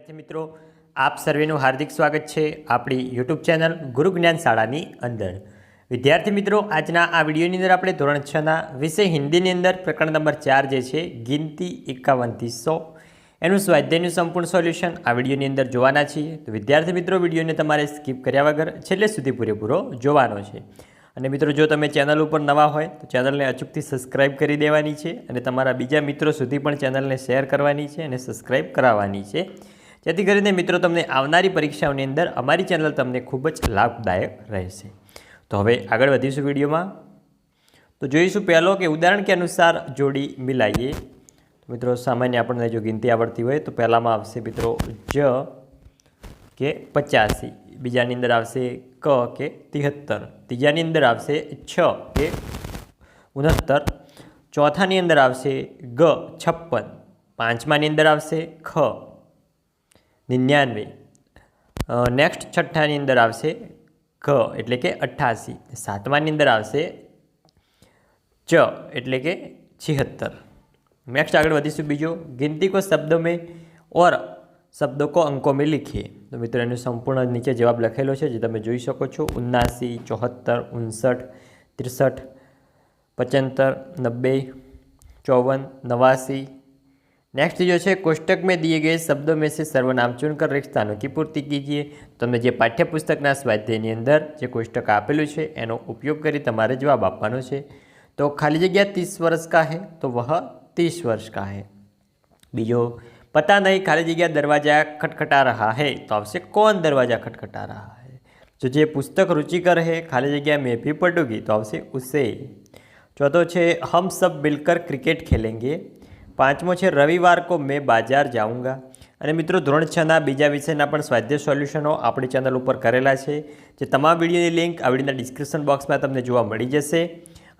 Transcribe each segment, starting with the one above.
વિદ્યાર્થી મિત્રો, આપ સર્વેનું હાર્દિક સ્વાગત છે આપણી યુટ્યુબ ચેનલ ગુરુ જ્ઞાન શાળાની અંદર. વિદ્યાર્થી મિત્રો, આજના આ વિડીયોની અંદર આપણે ધોરણ છના વિષય હિન્દીની અંદર પ્રકરણ નંબર ચાર જે છે, ગિનતી એકાવનથી સો. એનું સ્વાધ્યાયનું સંપૂર્ણ સોલ્યુશન આ વિડીયોની અંદર જોવાના છીએ. તો વિદ્યાર્થી મિત્રો, વિડીયોને તમારે સ્કીપ કર્યા વગર છેલ્લે સુધી પૂરેપૂરો જોવાનો છે. અને મિત્રો, જો તમે ચેનલ ઉપર નવા હોય, તો ચેનલને અચૂકથી સબસ્ક્રાઇબ કરી દેવાની છે અને તમારા બીજા મિત્રો સુધી પણ ચેનલને શેર કરવાની છે અને સબસ્ક્રાઇબ કરાવવાની છે. જેથી કરીને મિત્રો તમને આવનારી પરીક્ષાઓની અંદર અમારી ચેનલ તમને ખૂબ જ લાભદાયક રહેશે. તો હવે આગળ વધીશું વિડીયોમાં. તો જોઈશું પહેલો કે ઉદાહરણ કે અનુસાર જોડી મિલાઈએ. મિત્રો સામાન્ય આપણને જો ગિનતી આવડતી હોય તો પહેલાંમાં આવશે મિત્રો જ કે પચાસી. બીજાની અંદર આવશે ક કે તિહત્તર. ત્રીજાની અંદર આવશે છ કે ઉનહત્તર ચોથાની અંદર આવશે ગ છપ્પન. પાંચમાની અંદર આવશે ખ નિન્યાનવે. નેક્સ્ટ છઠ્ઠાની અંદર આવશે ઘ એટલે કે અઠ્ઠાસી. સાતમાની અંદર આવશે ચ, એટલે કે છિહત્તર. નેક્સ્ટ આગળ વધીશું બીજો. ગિનતી કો શબ્દો મેં ઓર શબ્દો કો અંકો મેં લીખીએ. તો મિત્રો, એનો સંપૂર્ણ નીચે જવાબ લખેલો છે, જે તમે જોઈ શકો છો. ઉન્નાસી, ચોહત્તર, ઉનસઠ, ત્રેસઠ, પંચોતેર, નબ્બે, ચોવન, નવાસી नेक्स्ट जो है कोष्टक में दिए गए शब्दों में से सर्वनाम चुनकर रिक्त स्थानों की पूर्ति कीजिए તમને જે પાઠ્યપુસ્તકના સ્વાધ્યાયની અંદર જે કોષ્ટક આપેલું છે એનો ઉપયોગ કરી તમારે જવાબ આપવાનો છે તો ખાલી જગ્યા तीस वर्ष का है तो वह तीस वर्ष का है બીજો पता नहीं खाली जगह दरवाजा खटखटा रहा है तो आपसे कौन दरवाजा खटखटा रहा है जो જે પુસ્તક रुचिकर है खाली जगह मैं भी पढ़ूंगी तो आपसे उसे चौथो છે हम सब मिलकर क्रिकेट खेलेंगे પાંચમો છે, રવિવાર કો મેં બાજાર જાઉંગા. અને મિત્રો, ધોરણ છના બીજા વિષયના પણ સ્વાધ્યાય સોલ્યુશનો આપણી ચેનલ ઉપર કરેલા છે, જે તમામ વિડીયોની લિંક આવડીના ડિસ્ક્રિપ્શન બોક્સમાં તમને જોવા મળી જશે.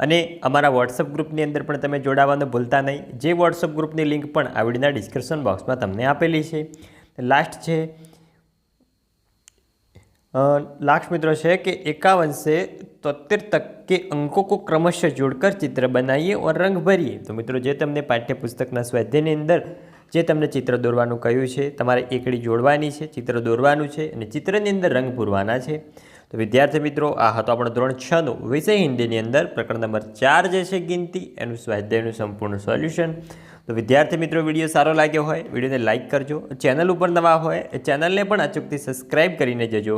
અને અમારા વોટ્સઅપ ગ્રુપની અંદર પણ તમે જોડાવાનું ભૂલતા નહીં. જે વોટ્સઅપ ગ્રુપની લિંક પણ આવડીના ડિસ્ક્રિપ્શન બોક્સમાં તમને આપેલી છે. લાસ્ટ છે લાસ્ટ મિત્રો છે કે એકાવનસે તોતેર તક तक के अंकों को क्रमशः जोड़कर चित्र बनाइए और रंग भरिए तो मित्रों જે તમને પાઠ્યપુસ્તકના સ્વાધ્યાયની અંદર જે તમને ચિત્ર દોરવાનું કહ્યું છે તમારે એકડી જોડવાની છે ચિત્ર દોરવાનું છે અને ચિત્રની અંદર રંગ પૂરવાના છે તો વિદ્યાર્થી મિત્રો આ હતો આપણો ધોરણ છનું વિષય હિન્દીની અંદર પ્રકરણ નંબર ચાર જે છે ગિનતી એનું સ્વાધ્યાયનું સંપૂર્ણ સોલ્યુશન તો વિદ્યાર્થી મિત્રો વિડીયો સારો લાગ્યો હોય વિડીયોને લાઇક કરજો ચેનલ ઉપર નવા હોય એ ચેનલને પણ અચૂકથી સબસ્ક્રાઈબ કરીને જજો